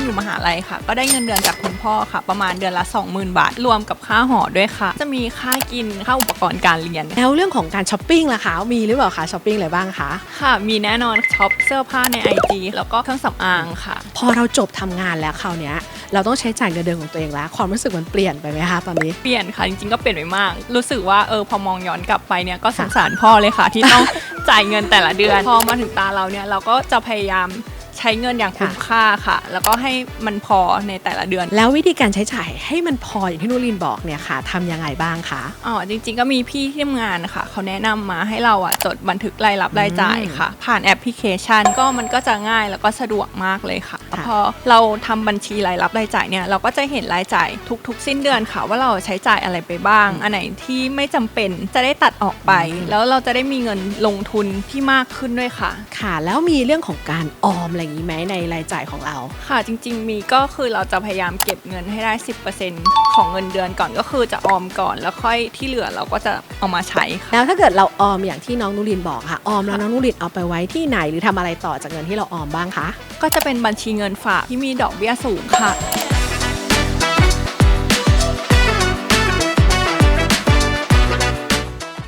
อนอยู่มหาลัยค่ะ ก็ได้เงินเดือนจากคุณพ่อค่ะ ประมาณเดือนละ 20,000 บาท รวมกับค่าหอด้วยค่ะ จะมีค่ากินค่าอุปกรณ์การเรียน แล้วเรื่องของการช้อปปิ้งล่ะคะ มีหรือเปล่าคะช้อปปิ้งอะไรบ้างคะค่ะ มีแน่นอนช็อปเสื้อผ้าใน IG แล้วก็เครื่องสำอางค่ะ พอเราจบทำงานแล้วคราวเนี้ยเราต้องใช้จ่ายเงินเดือนของตัวเองแล้ว ความรู้สึกมันเปลี่ยนไปไหมคะตอนนี้เปลี่ยนค่ะจริงๆก็เปลี่ยนไปมาก รู้สึกว่าเออพอมองย้อนกลับไปเนี่ยก็สงสารพ่อเลยค่ะ ที่ต้องจ่ายเงินแต่ละเดือน พอมาถึงตาเราเนี่ยเราก็จะพยายาม ใช้เงินอย่างคุ้มค่าค่ะ แล้วก็ให้มันพอในแต่ละเดือน แล้ววิธีการใช้จ่ายให้มันพออย่างที่นุลินบอกเนี่ยค่ะทำยังไงบ้างคะอ๋อจริง ๆ ก็มีพี่ที่ทำงานนะคะเขาแนะนำมาให้เราอะจดบันทึกรายรับรายจ่ายค่ะ ผ่านแอปพลิเคชันก็มันก็จะง่ายแล้วก็สะดวกมากเลยค่ะค่ะพอเราทำบัญชีรายรับรายจ่ายเนี่ยเราก็จะเห็นรายจ่ายทุก ๆ สิ้นเดือนค่ะว่าเราใช้จ่ายอะไรไปบ้าง อันไหนที่ไม่จำเป็นจะได้ตัดออกไป แล้วเราจะได้มีเงินลงทุนที่มากขึ้นด้วยค่ะ ค่ะ แล้วมีเรื่องของการออมอะไรอย่างนี้ไหมในรายจ่ายของเรา ค่ะจริง ๆ มีก็คือเราจะพยายามเก็บเงินให้ได้ 10%ของเงินเดือนก่อนก็คือจะออมก่อนแล้วค่อยที่เหลือเราก็จะเอามาใช้ค่ะแล้วถ้าเกิดเราออมอย่างที่น้องนุลินบอกค่ะออมแล้วน้องนุลินเอาไปไว้ที่ไหนหรือทำอะไรต่อจากเงินที่เราออมบ้างคะก็จะเป็นบัญชีเงินฝากที่มีดอกเบี้ยสูงค่ะ